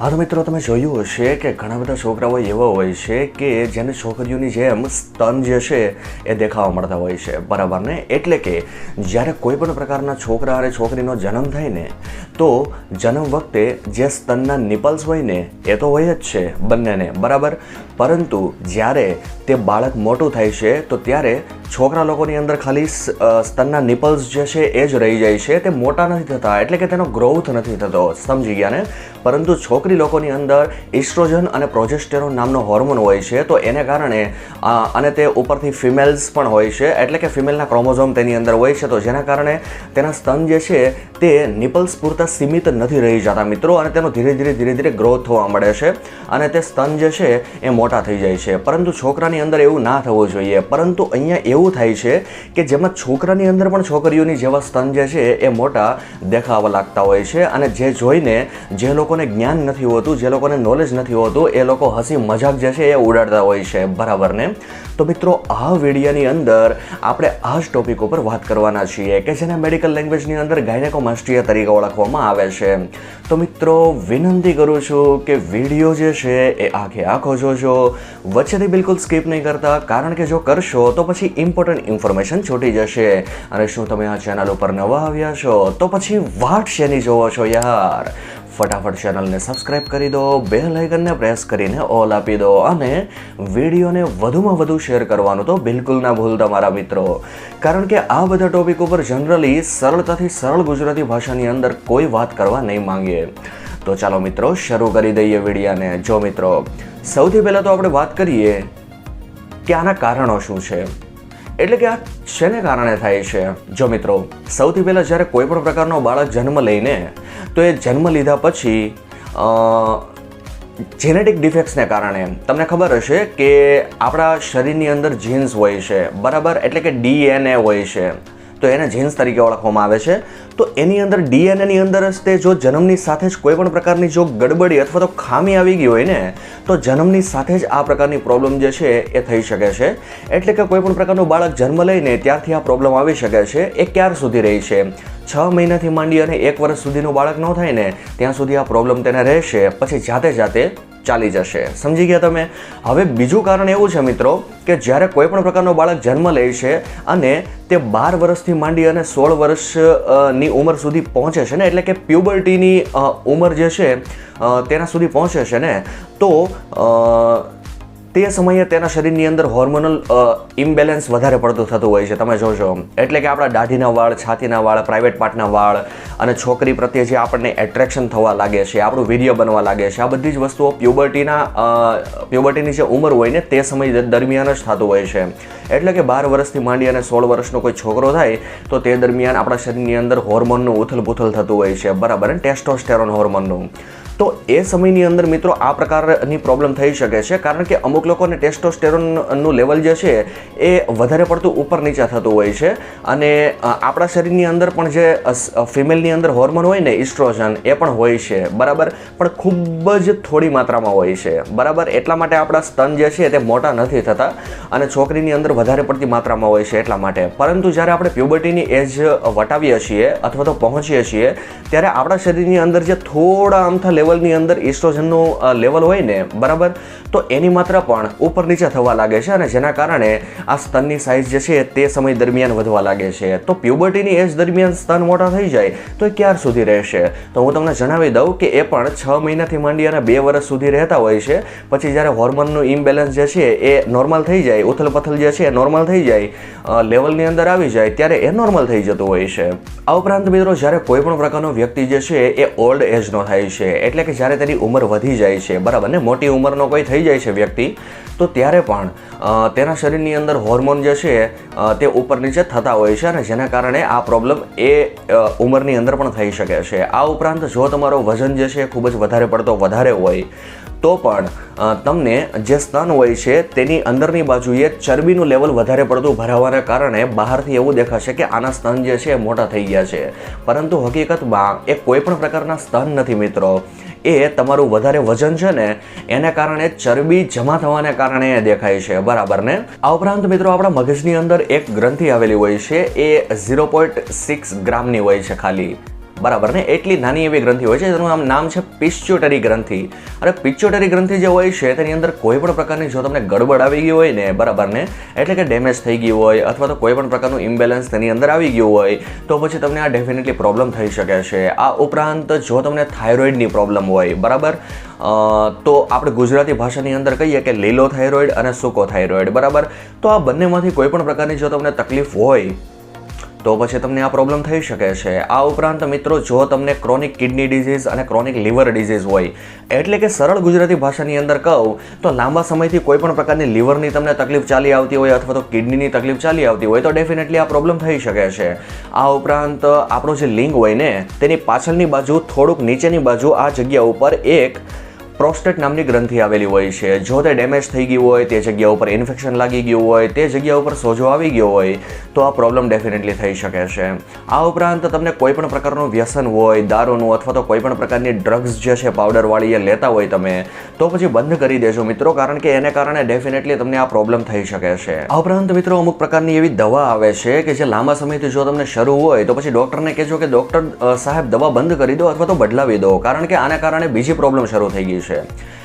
હા તો મિત્રો, તમે જોયું હશે કે ઘણા બધા છોકરાઓ એવા હોય છે કે જેને છોકરીઓની જેમ સ્તન જે છે એ દેખાવા મળતા હોય છે. બરાબર ને? એટલે કે જ્યારે કોઈ પણ પ્રકારના છોકરા અને છોકરીનો જન્મ થાય ને, તો જન્મ વખતે જે સ્તનના નિપલ્સ હોય ને, એ તો હોય જ છે બંનેને. બરાબર? પરંતુ જ્યારે તે બાળક મોટું થાય છે, તો ત્યારે છોકરા લોકોની અંદર ખાલી સ્તનના નિપલ્સ જે છે એ જ રહી જાય છે. તે મોટા નથી થતા, એટલે કે તેનો ગ્રોથ નથી થતો, સમજી ગયા ને? પરંતુ છોકરી લોકોની અંદર ઇસ્ટ્રોજન અને પ્રોજેસ્ટેરોન નામનો હોર્મોન હોય છે, તો એને કારણે અને તે ઉપરથી ફિમેલ્સ પણ હોય છે, એટલે કે ફિમેલના ક્રોમોઝોમ તેની અંદર હોય છે, તો જેના કારણે તેના સ્તન જે છે તે નિપલ્સ પૂરતા સીમિત નથી રહી જતા મિત્રો, અને તેનો ધીરે ધીરે ધીરે ધીરે ગ્રોથ થવા મળે છે, અને તે સ્તન જે છે એ મોટા થઈ જાય છે. પરંતુ છોકરાની અંદર એવું ના થવું જોઈએ, પરંતુ અહીંયા એવું થાય છે કે જેમાં છોકરાની અંદર પણ છોકરીઓની જેવા સ્તન જે છે એ મોટા દેખાવા લાગતા હોય છે અને જે જોઈને જે લોકોને જ્ઞાન નથી હોતું, જે લોકોને નોલેજ નથી હોતું, એ લોકો હસી મજાક જે છે એ ઉડાડતા હોય છે. બરાબર ને? તો મિત્રો, આ વિડીયોની અંદર આપણે આ જ ટોપિક ઉપર વાત કરવાના છીએ કે જેને મેડિકલ લેંગ્વેજની અંદર ગાયનેકોમાસ્ટિયા તરીકે ઓળખવામાં આવે છે. તો મિત્રો, વિનંતી કરું છું કે વીડિયો જે છે એ આખે આખો જોજો. વચ્ચેથી બિલકુલ સ્કીપ નહીં કરતા, કારણ કે જો કરશો તો પછી ઇમ્પોર્ટન્ટ ઇન્ફોર્મેશન છૂટી જશે. અને શું તમે આ ચેનલ ઉપર નવા આવ્યા છો, તો પછી વાટ શેની જોવો છો યાર? ફટાફટ ચેનલને સબસ્ક્રાઇબ કરી દો બે લાઇકનને પ્રેસ કરીને ઓલ આપી દો અને વિડીયોને વધુમાં વધુ શેર કરવાનું તો બિલકુલ ના ભૂલતા મારા મિત્રો. કારણ કે આ બધા ટોપિક ઉપર જનરલી સરળતાથી સરળ ગુજરાતી ભાષાની અંદર કોઈ વાત કરવા નહીં માંગીએ. તો ચાલો મિત્રો, શરૂ કરી દઈએ વિડીયાને જો મિત્રો, સૌથી પહેલાં તો આપણે વાત કરીએ કે આના કારણો શું છે? એટલે કે આ શેને કારણે થાય છે? જો મિત્રો, સૌથી પહેલાં જ્યારે કોઈ પણ પ્રકારનો બાળક જન્મ લઈને, તો એ જન્મ લીધા પછી જેનેટિક ડિફેક્ટ્સને કારણે, તમને ખબર હશે કે આપણા શરીરની અંદર જીન્સ હોય છે, બરાબર? એટલે કે ડીએનએ હોય છે. તો એને જીન્સ તરીકે ઓળખવામાં આવે છે. તો એની અંદર, ડીએનએની અંદર જ તે જો જન્મની સાથે જ કોઈ પણ પ્રકારની જો ગડબડી અથવા તો ખામી આવી ગઈ હોય ને તો જન્મની સાથે જ આ પ્રકારની પ્રોબ્લેમ જે છે એ થઈ શકે છે. એટલે કે કોઈપણ પ્રકારનું બાળક જન્મ લઈને ત્યારથી આ પ્રોબ્લેમ આવી શકે છે. એ ક્યાર સુધી રહી છે? છ મહિનાથી માંડી અને એક વર્ષ સુધીનું બાળક ન થાય ને, ત્યાં સુધી આ પ્રોબ્લેમ તેને રહેશે. પછી જાતે જાતે ચાલી જશે. સમજી ગયા તમે? હવે બીજું કારણ એવું છે મિત્રો કે જ્યારે કોઈ પણ પ્રકારનો બાળક જન્મ લે છે અને તે બાર વર્ષથી માંડી અને સોળ વર્ષની ઉંમર સુધી પહોંચે છે ને, એટલે કે પ્યુબર્ટીની ઉંમર જે છે તેના સુધી પહોંચે છે ને, તો તે સમયે તેના શરીરની અંદર હોર્મોનલ ઇમ્બેલેન્સ વધારે પડતું થતું હોય છે. તમે જોજો એટલે કે આપણા દાઢીના વાળ, છાતીના વાળ પ્રાઇવેટ પાર્ટના વાળ અને છોકરી પ્રત્યે જે આપણને એટ્રેક્શન થવા લાગે છે, આપણું વીર્ય બનવા લાગે છે, આ બધી જ વસ્તુઓ પ્યુબર્ટીના પ્યુબર્ટીની જે ઉંમર હોય ને તે સમય દરમિયાન જ થતું હોય છે. એટલે કે બાર વર્ષથી માંડી અને સોળ વર્ષનો કોઈ છોકરો થાય તો તે દરમિયાન આપણા શરીરની અંદર હોર્મોનનું ઉથલપુથલ થતું હોય છે. બરાબર ટેસ્ટોસ્ટેરોન હોર્મોનનું તો એ સમયની અંદર મિત્રો આ પ્રકારની પ્રોબ્લેમ થઈ શકે છે. કારણ કે અમુક લોકોને ટેસ્ટોસ્ટેરોનનું લેવલ જે છે એ વધારે પડતું ઉપર નીચે થતું હોય છે. અને આપણા શરીરની અંદર પણ જે ફિમેલની અંદર હોર્મોન હોય ને ઇસ્ટ્રોજન એ પણ હોય છે. બરાબર? પણ ખૂબ જ થોડી માત્રામાં હોય છે. બરાબર? એટલા માટે આપણા સ્તન જે છે તે મોટા નથી થતા અને છોકરીની અંદર વધારે પડતી માત્રામાં હોય છે એટલા માટે. પરંતુ જ્યારે આપણે પ્યુબર્ટીની એજ વટાવીએ છીએ અથવા તો પહોંચીએ છીએ, ત્યારે આપણા શરીરની અંદર જે થોડા અમથા લેવલની અંદર ઇસ્ટ્રોજનનું લેવલ હોય ને, બરાબર? તો એની માત્રા પણ ઉપર નીચે થવા લાગે છે અને જેના કારણે આ સ્તનની સાઇઝ જે છે તે સમય દરમિયાન વધવા લાગે છે. તો પ્યુબર્ટીની એજ દરમિયાન સ્તન મોટા થઈ જાય તો એ ક્યાર સુધી રહેશે? તો હું તમને જણાવી દઉં કે એ પણ છ મહિનાથી માંડી અને બે વર્ષ સુધી રહેતા હોય છે. પછી જ્યારે હોર્મોનનું ઇમ્બેલેન્સ જે છે એ નોર્મલ થઈ જાય, ઉથલપથલ જે છે એ નોર્મલ થઈ જાય લેવલની અંદર આવી જાય, ત્યારે એ નોર્મલ થઈ જતું હોય છે. આ ઉપરાંત મિત્રો, જ્યારે કોઈ પણ પ્રકારનો વ્યક્તિ જે છે એ ઓલ્ડ એજનો થાય છે, એટલે કે જ્યારે તેની ઉંમર વધી જાય છે, બરાબર ને? મોટી ઉંમરનો કોઈ થઈ જાય છે વ્યક્તિ, તો ત્યારે પણ તેના શરીરની અંદર હોર્મોન જે છે તે ઉપર નીચે થતા હોય છે અને જેના કારણે આ પ્રોબ્લેમ એ ઉંમરની અંદર પણ થઈ શકે છે. આ ઉપરાંત જો તમારો વજન જે છે ખૂબ જ વધારે પડતો વધારે હોય, તો પણ તમને જે સ્તન હોય છે તેની અંદરની બાજુએ ચરબીનું લેવલ વધારે પડતું ભરાવાના કારણે બહારથી એવું દેખાશે કે આના સ્તન જે છે મોટા થઈ ગયા છે. પરંતુ હકીકતમાં એ કોઈ પણ પ્રકારના સ્તન નથી, મિત્રો. એ તમારું વધારે વજન છે ને, એને કારણે ચરબી જમા થવાને કારણે એ દેખાય છે. બરાબર ને? આ ઉપરાંત મિત્રો આપણા મગજની અંદર એક ગ્રંથિ આવેલી હોય છે, એ ઝીરો પોઈન્ટ સિક્સ ગ્રામની હોય છે ખાલી. બરાબર ને એટલી નાની એવી ગ્રંથિ હોય છે જેનું આમ નામ છે પિસ્ચ્યુટરી ગ્રંથિ. અને પિસ્ચ્યુટરી ગ્રંથિ જે હોય છે, તેની અંદર કોઈ પણ પ્રકારની જો તમને ગડબડ આવી ગઈ હોય ને બરાબર ને એટલે કે ડેમેજ થઈ ગયું હોય અથવા તો કોઈ પણ પ્રકારનું ઇમ્બેલેન્સ તેની અંદર આવી ગયું હોય, તો પછી તમને આ ડેફિનેટલી પ્રોબ્લેમ થઈ શકે છે. આ ઉપરાંત જો તમને થાઇરોઇડની પ્રોબ્લેમ હોય, બરાબર? તો આપણે ગુજરાતી ભાષાની અંદર કહીએ કે લીલો થાઇરોઇડ અને સૂકો થાઇરોઇડ, બરાબર? તો આ બંનેમાંથી કોઈ પણ પ્રકારની જો તમને તકલીફ હોય તો પછી તમને આ પ્રોબ્લેમ થઈ શકે છે. આ ઉપરાંત મિત્રો, જો તમને ક્રોનિક કિડની ડિઝીઝ અને ક્રોનિક લીવર ડિઝીઝ હોય, એટલે કે સરળ ગુજરાતી ભાષાની અંદર કહું, તો લાંબા સમયથી કોઈ પણ પ્રકારની લીવરની તમને તકલીફ ચાલી આવતી હોય અથવા તો કિડનીની તકલીફ ચાલી આવતી હોય, તો ડેફિનેટલી આ પ્રોબ્લેમ થઈ શકે છે. આ ઉપરાંત આપણો જે લિંગ હોય ને, તેની પાછળની બાજુ, થોડુંક નીચેની બાજુ, આ જગ્યા ઉપર એક પ્રોસ્ટેટ નામની ગ્રંથિ આવેલી હોય છે. જો તે ડેમેજ થઈ ગયું હોય, તે જગ્યા ઉપર ઇન્ફેક્શન લાગી ગયું હોય, તે જગ્યા ઉપર સોજો આવી ગયો હોય, તો આ પ્રોબ્લેમ ડેફિનેટલી થઈ શકે છે. આ ઉપરાંત તમને કોઈપણ પ્રકારનું વ્યસન હોય, દારૂનું અથવા તો કોઈપણ પ્રકારની ડ્રગ્સ જે છે પાવડરવાળી એ લેતા હોય તમે, તો પછી બંધ કરી દેજો મિત્રો, કારણ કે એને કારણે ડેફિનેટલી તમને આ પ્રોબ્લેમ થઈ શકે છે. આ ઉપરાંત મિત્રો અમુક પ્રકારની એવી દવા આવે છે કે જે લાંબા સમયથી જો તમને શરૂ હોય, તો પછી ડૉક્ટરને કહેજો કે, ડૉક્ટર સાહેબ, દવા બંધ કરી દો અથવા તો બદલાવી દો. કારણ કે આના કારણે બીજી પ્રોબ્લેમ શરૂ થઈ ગઈ છે.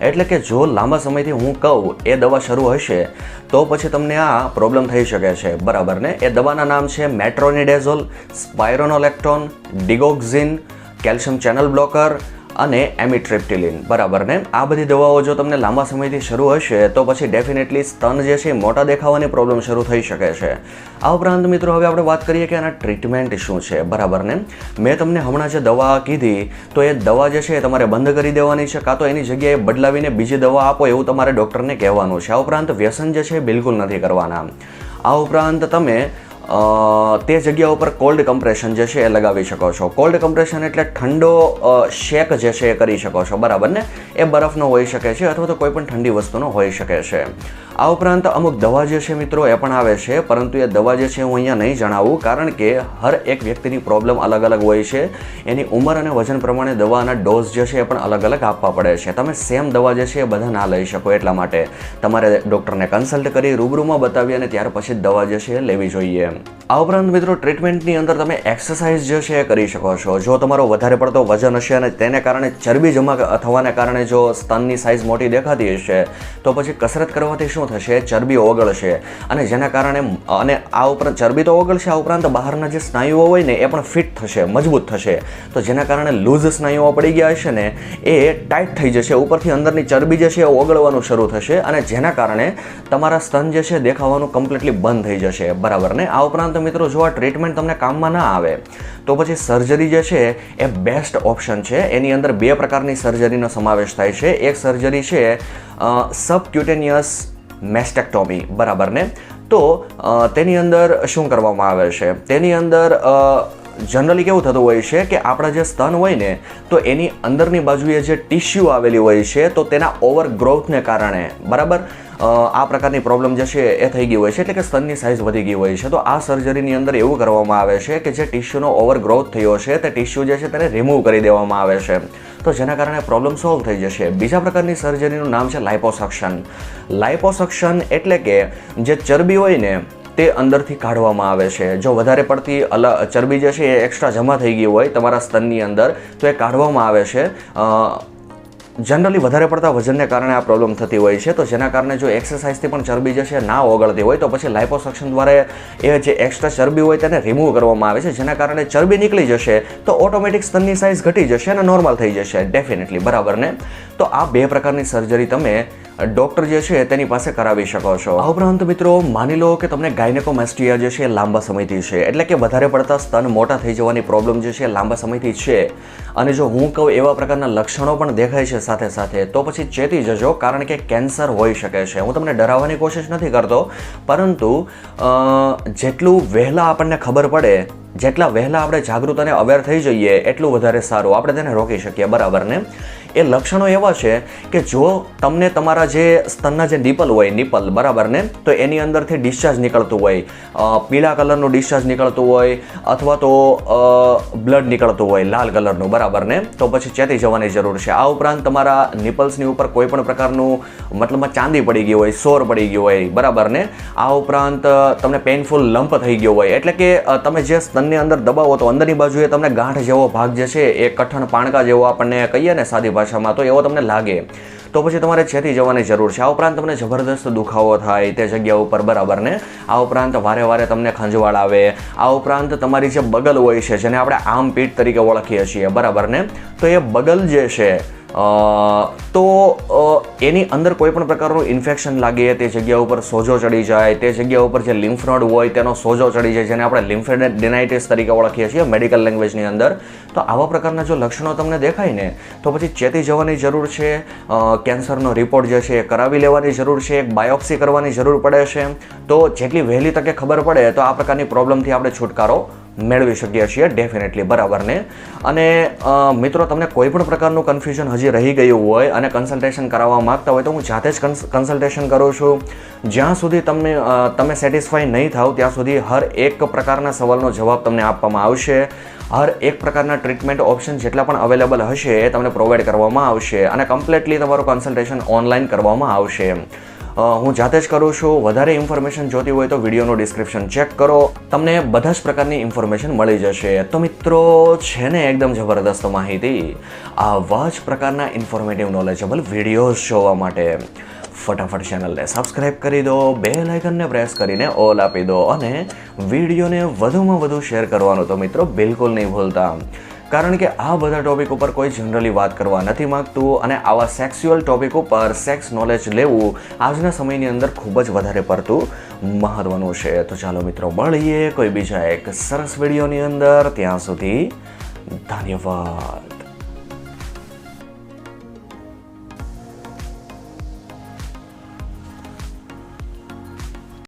એટલે કે જો લાંબા સમયથી હું કહું, એ દવા શરૂ હશે, તો પછી તમને આ પ્રોબ્લેમ થઈ શકે છે. બરાબર ને? એ દવાના નામ છે metronidazole spironolactone digoxin, calcium channel blocker અને એમિટ્રેપ્ટિલિન. બરાબર ને? આ બધી દવાઓ જો તમને લાંબા સમયથી શરૂ હશે, તો પછી ડેફિનેટલી સ્તન જે છે મોટા દેખાવાની પ્રોબ્લેમ શરૂ થઈ શકે છે. આ ઉપરાંત મિત્રો, હવે આપણે વાત કરીએ કે આના ટ્રીટમેન્ટ શું છે. બરાબર ને? મેં તમને હમણાં જે દવા કીધી, તો એ દવા જે છે એ તમારે બંધ કરી દેવાની છે, કાં તો એની જગ્યાએ બદલાવીને બીજી દવા આપો એવું તમારે ડૉક્ટરને કહેવાનું છે. આ ઉપરાંત વ્યસન જે છે બિલકુલ નથી કરવાના. આ ઉપરાંત તમે તે જગ્યા ઉપર કોલ્ડ કમ્પ્રેશન જે છે એ લગાવી શકો છો. કોલ્ડ કમ્પ્રેશન એટલે ઠંડો શેક જે છે એ કરી શકો છો. બરાબર ને? એ બરફનો હોઈ શકે છે અથવા તો કોઈ પણ ઠંડી વસ્તુનો હોઈ શકે છે. આ ઉપરાંત અમુક દવા જે છે મિત્રો એ પણ આવે છે, પરંતુ એ દવા જે છે હું અહીંયા નહીં જણાવું, કારણ કે હર એક વ્યક્તિની પ્રોબ્લેમ અલગ અલગ હોય છે. એની ઉંમર અને વજન પ્રમાણે દવાના ડોઝ જે છે એ પણ અલગ અલગ આપવા પડે છે. તમે સેમ દવા જે છે એ બધા ના લઈ શકો એટલા માટે. તમારે ડૉક્ટરને કન્સલ્ટ કરી રૂબરૂમાં બતાવી અને ત્યાર પછી દવા જે છે એ લેવી જોઈએ આ ઉપરાંત મિત્રો ટ્રીટમેન્ટની અંદર તમે એક્સરસાઇઝ જે છે એ કરી શકો છો. જો તમારો વધારે પડતો વજન હશે અને તેને કારણે ચરબી જમા થવાને કારણે જો સ્તનની સાઇઝ મોટી દેખાતી હશે, તો પછી કસરત કરવાથી શું થશે? ચરબી ઓગળશે. અને જેના કારણે અને આ ઉપરાંત, ચરબી તો ઓગળશે, આ ઉપરાંત બહારના જે સ્નાયુઓ હોય ને, એ પણ ફિટ થશે, મજબૂત થશે. તો જેના કારણે લૂઝ સ્નાયુઓ પડી ગયા હશે ને, એ ટાઈટ થઈ જશે. ઉપરથી અંદરની ચરબી જે છે એ ઓગળવાનું શરૂ થશે અને જેના કારણે તમારા સ્તન જે છે દેખાવાનું કમ્પ્લીટલી બંધ થઈ જશે. બરાબર ને? આ ઉપરાંત મિત્રો જો આ ટ્રીટમેન્ટ તમને કામમાં ના આવે, તો પછી સર્જરી જે છે એ બેસ્ટ ઓપ્શન છે. એની અંદર બે પ્રકારની સર્જરીનો સમાવેશ થાય છે. એક સર્જરી છે સબક્યુટેનિયસ મેસ્ટેક્ટોમી બરાબર ને? તો તેની અંદર શું કરવામાં આવે છે? તેની અંદર જનરલી કેવું થતું હોય છે કે આપણા જે સ્તન હોય ને, તો એની અંદરની બાજુએ જે ટિશ્યુ આવેલી હોય છે, તો તેના ઓવરગ્રોથને કારણે, બરાબર? આ પ્રકારની પ્રોબ્લેમ જે છે એ થઈ ગઈ હોય છે, એટલે કે સ્તનની સાઇઝ વધી ગઈ હોય છે. તો આ સર્જરીની અંદર એવું કરવામાં આવે છે કે જે ટિશ્યુનો ઓવરગ્રોથ થયો છે, તે ટિશ્યુ જે છે તેને રિમૂવ કરી દેવામાં આવે છે. તો જેના કારણે પ્રોબ્લેમ સોલ્વ થઈ જશે. બીજા પ્રકારની સર્જરીનું નામ છે લાઇપોસક્શન લાઇપોસક્શન એટલે કે જે ચરબી હોય ને, તે અંદરથી કાઢવામાં આવે છે. જો વધારે પડતી ચરબી જે છે એ એક્સ્ટ્રા જમા થઈ ગઈ હોય તમારા સ્તનની અંદર, તો એ કાઢવામાં આવે છે. જનરલી વધારે પડતા વજનને કારણે આ પ્રોબ્લેમ થતી હોય છે. તો જેના કારણે જો એક્સરસાઇઝથી પણ ચરબી જશે, ના ઓગળતી હોય, તો પછી લાઇપોસક્શન દ્વારા એ જે એક્સ્ટ્રા ચરબી હોય તેને રિમૂવ કરવામાં આવે છે. જેના કારણે ચરબી નીકળી જશે, તો ઓટોમેટિક સ્તનની સાઇઝ ઘટી જશે અને નોર્મલ થઈ જશે. ડેફિનેટલી બરાબર ને? તો આ બે પ્રકારની સર્જરી તમે ડૉક્ટર જે છે તેની પાસે કરાવી શકો છો. આ ઉપરાંત મિત્રો, માની લો કે તમને ગાયનેકોમેસ્ટિયા જે છે લાંબા સમયથી છે, એટલે કે વધારે પડતા સ્તન મોટા થઈ જવાની પ્રોબ્લેમ જે છે લાંબા સમયથી છે. અને જો હું કહું એવા પ્રકારના લક્ષણો પણ દેખાય છે સાથે સાથે, તો પછી ચેતી જજો, કારણ કે કેન્સર હોઈ શકે છે. હું તમને ડરાવવાની કોશિશ નથી કરતો, પરંતુ જેટલું વહેલા આપણને ખબર પડે, જેટલા વહેલા આપણે જાગૃત અને અવેર થઈ જઈએ, એટલું વધારે સારું. આપણે તેને રોકી શકીએ, બરાબર ને? એ લક્ષણો એવા છે કે જો તમને તમારા જે સ્તનના જે નિપલ હોય નિપલ બરાબર ને? તો એની અંદરથી ડિસ્ચાર્જ નીકળતું હોય. પીળા કલરનું ડિસ્ચાર્જ નીકળતું હોય અથવા તો બ્લડ નીકળતું હોય, લાલ કલરનું બરાબર ને? તો પછી ચેતી જવાની જરૂર છે. આ ઉપરાંત તમારા નિપલ્સની ઉપર કોઈ પણ પ્રકારનું મતલબમાં ચાંદી પડી ગઈ હોય, સોર પડી ગયો હોય, બરાબર ને? આ ઉપરાંત તમને પેઇનફુલ લંપ થઈ ગયો હોય. એટલે કે તમે જે સ્તનની અંદર દબાવો તો અંદરની બાજુએ તમને ગાંઠ જેવો ભાગ જે છે એ કઠણ પાણકા જેવો આપણને કહીએ ને, સાદી ભાષામાં તો એવો તમને લાગે. તો પછી તમારે છેતી જવાની જરૂર છે. આ ઉપરાંત તમને જબરદસ્ત દુખાવો થાય તે જગ્યા ઉપર બરાબર ને? આ ઉપરાંત વારે વારે તમને ખંજવાળ આવે. આ ઉપરાંત તમારી જે બગલ હોય છે, જેને આપણે આમ પીઠ તરીકે ઓળખીએ છીએ, બરાબર ને? તો એ બગલ જે છે તો એની અંદર કોઈ પણ પ્રકારનું ઇન્ફેક્શન લાગે, તે જગ્યા ઉપર સોજો ચડી જાય, તે જગ્યા ઉપર જે લિમ્ફનોડ હોય તેનો સોજો ચડી જાય, જેને આપણે લિમ્ફેડેનાઇટિસ તરીકે ઓળખીએ છીએ મેડિકલ લેંગ્વેજની અંદર. તો આવા પ્રકારના જો લક્ષણો તમને દેખાય ને, તો પછી ચેતી જવાની જરૂર છે કેન્સરનો રિપોર્ટ જે છે એ કરાવી લેવાની જરૂર છે એક બાયોપ્સી કરવાની જરૂર પડે છે. તો જેટલી વહેલી તકે ખબર પડે, તો આ પ્રકારની પ્રોબ્લેમથી આપણે છુટકારો મેળવી શકીએ છીએ ડેફિનેટલી બરાબર ને અને મિત્રો તમને કોઈ પણ પ્રકારનું કન્ફ્યુઝન હજી રહી ગયું હોય અને કન્સલ્ટેશન કરાવવા માગતા હોય તો હું જાતે જ કન્સલ્ટેશન કરું છું. જ્યાં સુધી તમને તમે સેટિસ્ફાઈ નહીં થાવ ત્યાં સુધી હર એક પ્રકારના સવાલનો જવાબ તમને આપવામાં આવશે. હર એક પ્રકારના ટ્રીટમેન્ટ ઓપ્શન જેટલા પણ અવેલેબલ હશે એ તમને પ્રોવાઈડ કરવામાં આવશે અને કમ્પ્લીટલી તમારું કન્સલ્ટેશન ઓનલાઈન કરવામાં આવશે. અ, હું જાતે જ કરું છું. વધારે ઇન્ફોર્મેશન જોતી હોય તો વિડીયોનું ડિસ્ક્રિપ્શન ચેક કરો. તમને બધા જ પ્રકારની ઇન્ફોર્મેશન મળી જશે. તો મિત્રો, છે ને એકદમ જબરદસ્ત માહિતી. આવા જ પ્રકારના ઇન્ફોર્મેટિવ નોલેજેબલ વિડીયોઝ જોવા માટે ફટાફટ ચેનલને સબસ્ક્રાઇબ કરી દો. બે લાઇકનને પ્રેસ કરીને ઓલ આપી દો. અને વિડીયોને વધુમાં વધુ શેર કરવાનું તો મિત્રો, બિલકુલ નહીં ભૂલતા. કારણ કે આ બધા ટોપિક ઉપર કોઈ જનરલી વાત કરવા નથી માગતું અને આવા સેક્સ્યુઅલ ટોપિક ઉપર સેક્સ નોલેજ લેવું આજના સમયની અંદર ખૂબ જ વધારે પડતું મહત્વનું છે. તો ચાલો મિત્રો મળીએ કોઈ બીજા એક સરસ વિડીયોની અંદર. ત્યાં સુધી ધન્યવાદ.